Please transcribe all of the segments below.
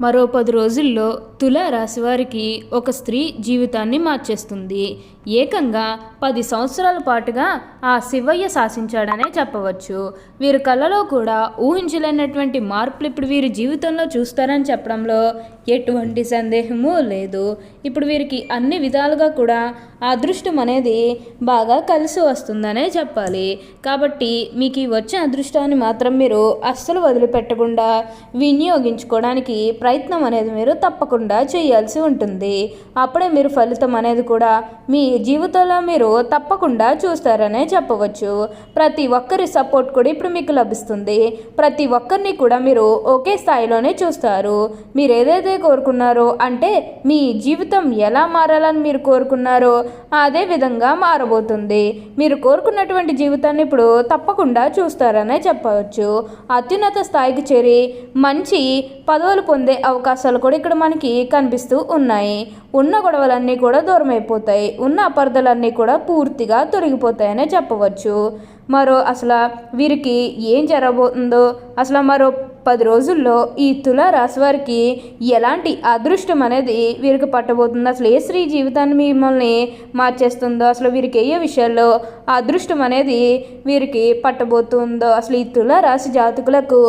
మరో పది రోజుల్లో తుల రాశి ఒక స్త్రీ జీవితాన్ని మార్చేస్తుంది. ఏకంగా పది సంవత్సరాల పాటుగా ఆ శివయ్య శాసించాడనే చెప్పవచ్చు. వీరి కళ్ళలో కూడా ఊహించలేనటువంటి మార్పులు ఇప్పుడు వీరి జీవితంలో చూస్తారని చెప్పడంలో ఎటువంటి సందేహము లేదు. ఇప్పుడు వీరికి అన్ని విధాలుగా కూడా అదృష్టం అనేది బాగా కలిసి వస్తుందనే చెప్పాలి. కాబట్టి మీకు ఈ వచ్చే అదృష్టాన్ని మాత్రం మీరు అస్సలు వదిలిపెట్టకుండా వినియోగించుకోవడానికి ప్రయత్నం అనేది మీరు తప్పకుండా చేయాల్సి ఉంటుంది. అప్పుడే మీరు ఫలితం అనేది కూడా మీ జీవితంలో మీరు తప్పకుండా చూస్తారనే చెప్పవచ్చు. ప్రతి ఒక్కరి సపోర్ట్ కూడా ఇప్పుడు మీకు లభిస్తుంది. ప్రతి ఒక్కరిని కూడా మీరు ఒకే స్థాయిలోనే చూస్తారు. మీరు ఏదైతే కోరుకున్నారో అంటే మీ జీవితం ఎలా మారాలని మీరు కోరుకున్నారో అదే విధంగా మారబోతుంది. మీరు కోరుకున్నటువంటి జీవితాన్ని ఇప్పుడు తప్పకుండా చూస్తారనే చెప్పవచ్చు. అత్యున్నత స్థాయికి చేరి మంచి పదవులు పొందే అవకాశాలు కూడా ఇక్కడ మనకి కనిపిస్తూ ఉన్నాయి. ఉన్న గొడవలన్నీ కూడా దూరం అయిపోతాయి ఉన్న అపార్థాలన్నీ కూడా పూర్తిగా తొలగిపోతాయనే చెప్పవచ్చు. మరో అసలు వీరికి ఏం జరగబోతుందో అసలు మరో పది రోజుల్లో ఈ తుల రాశి వారికి ఎలాంటి అదృష్టం అనేది వీరికి పట్టబోతుంది? అసలు ఏ స్త్రీ జీవితాన్ని మిమ్మల్ని మార్చేస్తుందో అసలు వీరికి ఏ విషయాల్లో అదృష్టం అనేది వీరికి పట్టబోతుందో? అసలు ఈ తుల రాశి జాతకులకు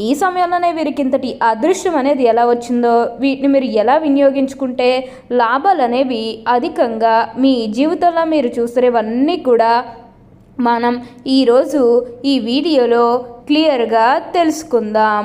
ఈ సమయంలోనే వీరికి ఇంతటి అదృష్టం అనేది ఎలా వచ్చిందో వీటిని మీరు ఎలా వినియోగించుకుంటే లాభాలు అనేవి అధికంగా మీ జీవితంలో మీరు చూసేవన్నీ కూడా మనం ఈరోజు ఈ వీడియోలో క్లియర్గా తెలుసుకుందాం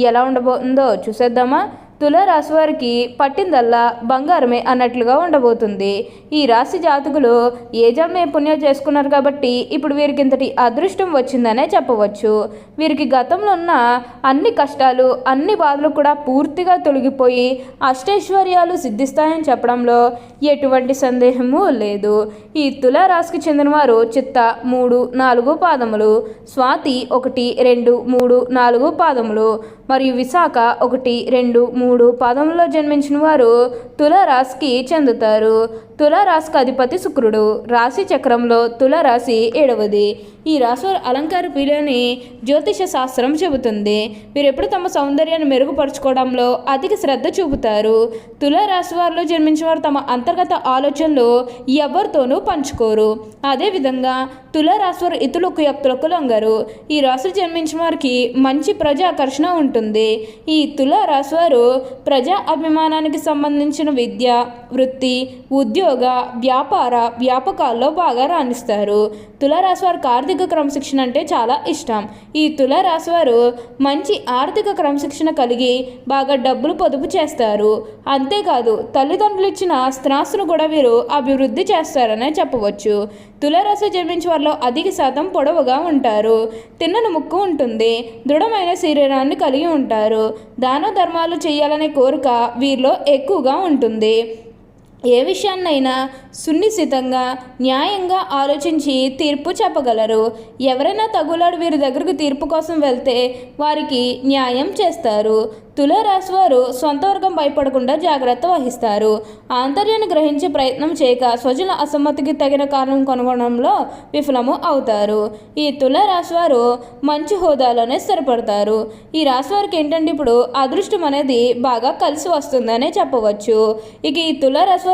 ఎలా ఉండబోతుందో చూసేద్దామా? తులారాశి వారికి పట్టిందల్లా బంగారమే అన్నట్లుగా ఉండబోతుంది. ఈ రాశి జాతకులు ఏ జన్మే పుణ్యం చేసుకున్నారు కాబట్టి ఇప్పుడు వీరికి ఇంతటి అదృష్టం వచ్చిందనే చెప్పవచ్చు. వీరికి గతంలో ఉన్న అన్ని కష్టాలు అన్ని బాధలు కూడా పూర్తిగా తొలగిపోయి అష్టైశ్వర్యాలు సిద్ధిస్తాయని చెప్పడంలో ఎటువంటి సందేహము లేదు. ఈ తులారాశికి చెందినవారు చిత్త మూడు నాలుగు పాదములు స్వాతి ఒకటి రెండు మూడు నాలుగు పాదములు మరియు విశాఖ ఒకటి రెండు మూడు పాదంలో జన్మించిన వారు తులరాశికి చెందుతారు. తులారాశికి అధిపతి శుక్రుడు. రాశి చక్రంలో తులారాశి ఏడవది. ఈ రాశి అలంకార పిలని జ్యోతిష శాస్త్రం చెబుతుంది. మీరు ఎప్పుడు తమ సౌందర్యాన్ని మెరుగుపరచుకోవడంలో అధిక శ్రద్ధ చూపుతారు. తులారాశి వారిలో జన్మించిన వారు తమ అంతర్గత ఆలోచనలు ఎవరితోనూ పంచుకోరు. అదేవిధంగా తులారాశి వారు ఇతరులకు వ్యక్తులకు లొంగరు. ఈ రాశి జన్మించిన వారికి మంచి ప్రజాకర్షణ ఉంటుంది. ఈ తులారాశి వారు ప్రజా అభిమానానికి సంబంధించిన విద్య వృత్తి ఉద్యోగ వ్యాపార వ్యాపకాల్లో బాగా రాణిస్తారు. తులారాశి వారికి ఆర్థిక క్రమశిక్షణ అంటే చాలా ఇష్టం. ఈ తులారాశి వారు మంచి ఆర్థిక క్రమశిక్షణ కలిగి బాగా డబ్బులు పొదుపు చేస్తారు. అంతేకాదు తల్లిదండ్రులు ఇచ్చిన స్థిరాస్తును కూడా వీరు అభివృద్ధి చేస్తారనే చెప్పవచ్చు. తులారాశి జన్మించే వారిలో అధిక శాతం పొడవుగా ఉంటారు. తిన్నని ముక్కు ఉంటుంది. దృఢమైన శరీరాన్ని కలిగి ఉంటారు. దాన ధర్మాలు చేయాలనే కోరిక వీరిలో ఎక్కువగా ఉంటుంది. ఏ విషయాన్నైనా సున్నిశితంగా న్యాయంగా ఆలోచించి తీర్పు చెప్పగలరు. ఎవరైనా తగులాడు వీరి దగ్గరకు తీర్పు కోసం వెళ్తే వారికి న్యాయం చేస్తారు. తులారాశి వారు సొంత వర్గం భయపడకుండా జాగ్రత్త వహిస్తారు. ఆంతర్యాన్ని గ్రహించే ప్రయత్నం చేయక స్వజన అసమ్మతికి తగిన కారణం కనుగొనడంలో విఫలము అవుతారు. ఈ తులారాశి వారు మంచి హోదాలోనే స్థిరపడతారు. ఈ రాశి వారికి ఏంటంటే ఇప్పుడు అదృష్టం అనేది బాగా కలిసి వస్తుందనే చెప్పవచ్చు. ఇక ఈ తులారాశి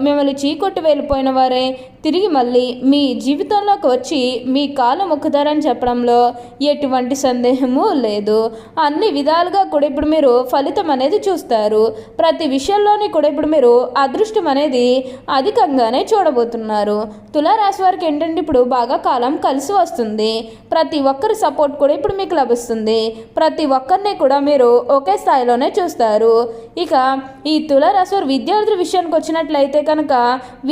మిమ్మల్ని చీకొట్టి వెళ్ళిపోయిన వారే తిరిగి మళ్ళీ మీ జీవితంలోకి వచ్చి మీ కాలు మొక్కుతారని చెప్పడంలో ఎటువంటి సందేహము లేదు. అన్ని విధాలుగా కూడా ఇప్పుడు మీరు ఫలితం అనేది చూస్తారు. ప్రతి విషయంలోని కూడా ఇప్పుడు మీరు అదృష్టం అనేది అధికంగానే చూడబోతున్నారు. తులారాశి వారికి ఏంటంటే ఇప్పుడు బాగా కాలం కలిసి వస్తుంది. ప్రతి ఒక్కరి సపోర్ట్ కూడా ఇప్పుడు మీకు లభిస్తుంది. ప్రతి ఒక్కరిని కూడా మీరు ఒకే స్థాయిలోనే చూస్తారు. ఇక ఈ తులారాశి వారు విద్యార్థుల విషయానికి వచ్చినట్లయితే కనుక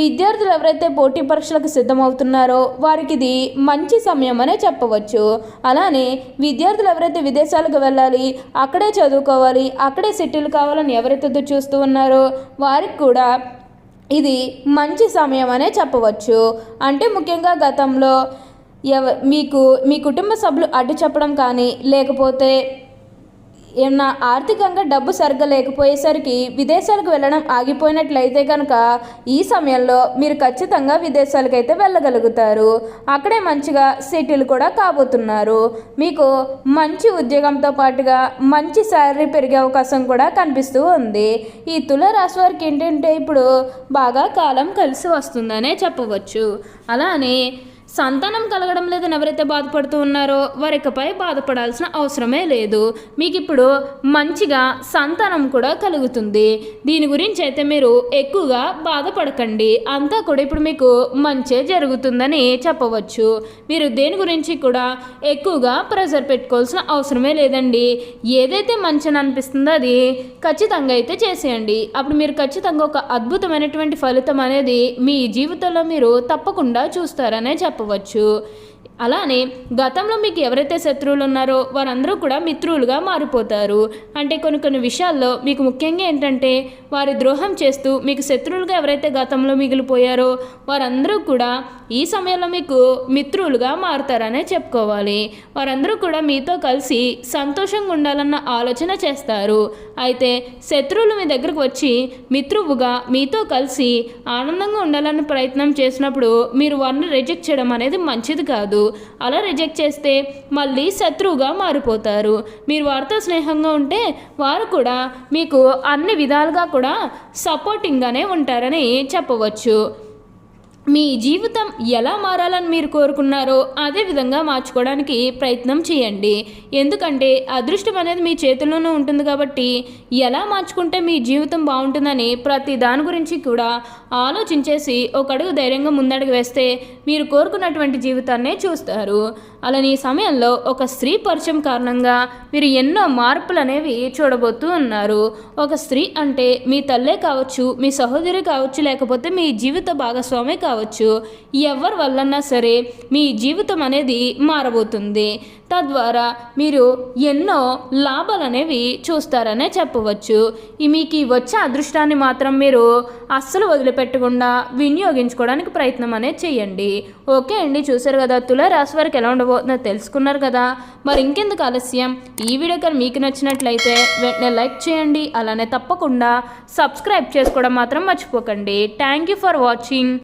విద్యార్థులు ఎవరైతే పోటీ పరీక్షలకు సిద్ధమవుతున్నారో వారికి ఇది మంచి సమయం అనే చెప్పవచ్చు. అలానే విద్యార్థులు ఎవరైతే విదేశాలకు వెళ్ళాలి అక్కడే చదువుకోవాలి అక్కడే సెటిల్ కావాలని ఎవరైతే చూస్తూ ఉన్నారో వారికి కూడా ఇది మంచి సమయం అనే చెప్పవచ్చు. అంటే ముఖ్యంగా గతంలో ఎవ మీకు మీ కుటుంబ సభ్యులు అడ్డు చెప్పడం కానీ లేకపోతే నా ఆర్థికంగా డబ్బు సరిగ్గా లేకపోయేసరికి విదేశాలకు వెళ్ళడం ఆగిపోయినట్లయితే కనుక ఈ సమయంలో మీరు ఖచ్చితంగా విదేశాలకు అయితే వెళ్ళగలుగుతారు. అక్కడే మంచిగా సెటిల్ కూడా కాబోతున్నారు. మీకు మంచి ఉద్యోగంతో పాటుగా మంచి శాలరీ పెరిగే అవకాశం కూడా కనిపిస్తూ ఉంది. ఈ తులరాశి వారికి ఏంటంటే ఇప్పుడు బాగా కాలం కలిసి వస్తుందనే చెప్పవచ్చు. అలానే సంతానం కలగడం లేదని ఎవరైతే బాధపడుతూ ఉన్నారో వారికపై బాధపడాల్సిన అవసరమే లేదు. మీకు ఇప్పుడు మంచిగా సంతానం కూడా కలుగుతుంది. దీని గురించి అయితే మీరు ఎక్కువగా బాధపడకండి. అంతా కూడా ఇప్పుడు మీకు మంచే జరుగుతుందని చెప్పవచ్చు. మీరు దేని గురించి కూడా ఎక్కువగా ప్రెజర్ పెట్టుకోవాల్సిన అవసరమే లేదండి. ఏదైతే మంచి అనిపిస్తుందో అది ఖచ్చితంగా అయితే చేసేయండి. అప్పుడు మీరు ఖచ్చితంగా ఒక అద్భుతమైనటువంటి ఫలితం అనేది మీ జీవితంలో మీరు తప్పకుండా చూస్తారనే చెప్ప చెప్పవచ్చు. అలానే గతంలో మీకు ఎవరైతే శత్రువులు ఉన్నారో వారందరూ కూడా మిత్రులుగా మారిపోతారు. అంటే కొన్ని కొన్ని విషయాల్లో మీకు ముఖ్యంగా ఏంటంటే వారి ద్రోహం చేస్తూ మీకు శత్రువులుగా ఎవరైతే గతంలో మిగిలిపోయారో వారందరూ కూడా ఈ సమయంలో మీకు మిత్రులుగా మారుతారనే చెప్పుకోవాలి. వారందరూ కూడా మీతో కలిసి సంతోషంగా ఉండాలన్న ఆలోచన చేస్తారు. అయితే శత్రువులు మీ దగ్గరకు వచ్చి మిత్రువుగా మీతో కలిసి ఆనందంగా ఉండాలన్న ప్రయత్నం చేసినప్పుడు మీరు వారిని రిజెక్ట్ చేయడం అనేది మంచిది కాదు. అలా రిజెక్ట్ చేస్తే మళ్ళీ శత్రువుగా మారిపోతారు. మీరు వారితో స్నేహంగా ఉంటే వారు కూడా మీకు అన్ని విధాలుగా కూడా సపోర్టింగ్గానే ఉంటారని చెప్పవచ్చు. మీ జీవితం ఎలా మారాలని మీరు కోరుకున్నారో అదే విధంగా మార్చుకోవడానికి ప్రయత్నం చేయండి. ఎందుకంటే అదృష్టం అనేది మీ చేతుల్లోనే ఉంటుంది కాబట్టి ఎలా మార్చుకుంటే మీ జీవితం బాగుంటుందని ప్రతి దాని గురించి కూడా ఆలోచించేసి ఒక అడుగు ధైర్యంగా ముందడుగు వేస్తే మీరు కోరుకున్నటువంటి జీవితాన్నే చూస్తారు. అలానే ఈ సమయంలో ఒక స్త్రీ పరిచయం కారణంగా మీరు ఎన్నో మార్పులు అనేవి చూడబోతూ ఉన్నారు. ఒక స్త్రీ అంటే మీ తల్లే కావచ్చు మీ సహోదరి కావచ్చు లేకపోతే మీ జీవిత భాగస్వామి కావచ్చు. ఎవరి వల్లన్నా సరే మీ జీవితం అనేది మారబోతుంది. తద్వారా మీరు ఎన్నో లాభాలు అనేవి చూస్తారనే చెప్పవచ్చు. ఈ మీకు ఈ వచ్చే అదృష్టాన్ని మాత్రం మీరు అస్సలు వదిలిపెట్టకుండా వినియోగించుకోవడానికి ప్రయత్నం అనేది చేయండి. ఓకే అండి చూసారు కదా తులారాశి వారికి ఎలా ఉండబోతుందో తెలుసుకున్నారు కదా. మరి ఇంకెందుకు ఆలస్యం? ఈ వీడియో కానీ మీకు నచ్చినట్లయితే వెంటనే లైక్ చేయండి అలానే తప్పకుండా సబ్స్క్రైబ్ చేసుకోవడం మాత్రం మర్చిపోకండి. Thank you for watching.